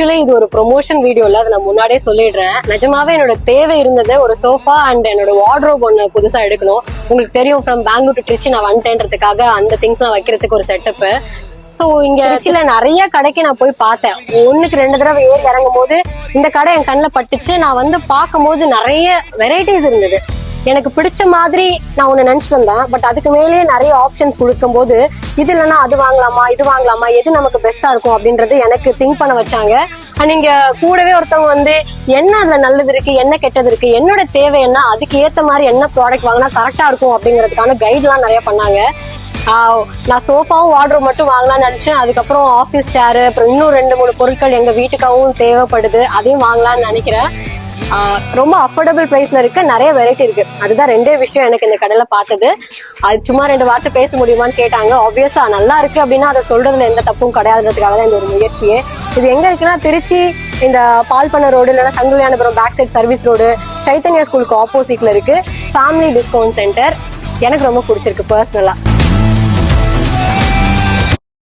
Actually இது ஒரு promotion video இல்ல அதை நான் முன்னாடியே சொல்லிடுறேன். நிஜமாவே என்னோட தேவை இருந்தது ஒரு சோஃபா அண்ட் என்னோட வார்ட்ரோப் ஒன்னு புதுசா எடுக்கணும். உங்களுக்கு தெரியும் ஃப்ரம் பெங்களூர் டு திருச்சி நான் வந்துட்டேன்றதுக்காக அந்த திங்ஸ் நான் வைக்கிறதுக்கு ஒரு செட்டப் சோ இங்க திருச்சியில நிறைய கடைக்கு நான் போய் பார்த்தேன். ஒண்ணுக்கு ரெண்டு தடவை ஏறி இறங்கும் போது இந்த கடை என் கண்ணில் பட்டுச்சு. நான் வந்து பார்க்கும் போது நிறைய வெரைட்டிஸ் இருந்தது. எனக்கு பிடிச்ச மாதிரி நான் ஒண்ணு நினைச்சிட்டு வந்தேன். பட் அதுக்கு மேலேயே நிறைய ஆப்ஷன்ஸ் கொடுக்கும் போது இது இல்லைன்னா அது வாங்கலாமா இது வாங்கலாமா எது நமக்கு பெஸ்டா இருக்கும் அப்படின்றது எனக்கு திங்க் பண்ண வச்சாங்க. அண்ட் இங்க கூடவே ஒருத்தவங்க வந்து என்ன அதுல நல்லது இருக்கு என்ன கெட்டது இருக்கு என்னோட தேவை என்ன அதுக்கு ஏத்த மாதிரி என்ன ப்ராடக்ட் வாங்கினா கரெக்டா இருக்கும் அப்படிங்கிறதுக்கான கைட்லாம் நிறைய பண்ணாங்க. நான் சோஃபாவும் வார்ட்ரோப் மட்டும் வாங்கலாம்னு நினைச்சேன். அதுக்கப்புறம் ஆஃபீஸ் சேரு அப்புறம் இன்னும் ரெண்டு மூணு பொருட்கள் எங்க வீட்டுக்காகவும் தேவைப்படுது அதையும் வாங்கலாம்னு நினைக்கிறேன். ரொம்ப அஃபோர்டபுள் பிரைஸ்ல இருக்கு நிறைய வெரைட்டி இருக்கு. அதுதான் ரெண்டே விஷயம் எனக்கு இந்த கடையில பார்த்தது. அது சும்மா ரெண்டு வார்த்தை பேச முடியுமான்னு கேட்டாங்க. ஆப்வியஸா நல்லா இருக்கு அப்படின்னா அதை சொல்றதுல எந்த தப்பும் கிடையாதுன்றதுக்காக தான் இந்த ஒரு முயற்சியே. இது எங்க இருக்குன்னா திருச்சி இந்த பால்பண்ண ரோடு இல்லைன்னா Sanguliyanapuram back side service road Chaitanya ஸ்கூலுக்கு ஆப்போசிட்ல இருக்கு. ஃபேமிலி டிஸ்கவுண்ட் சென்டர் எனக்கு ரொம்ப பிடிச்சிருக்கு பர்சனலா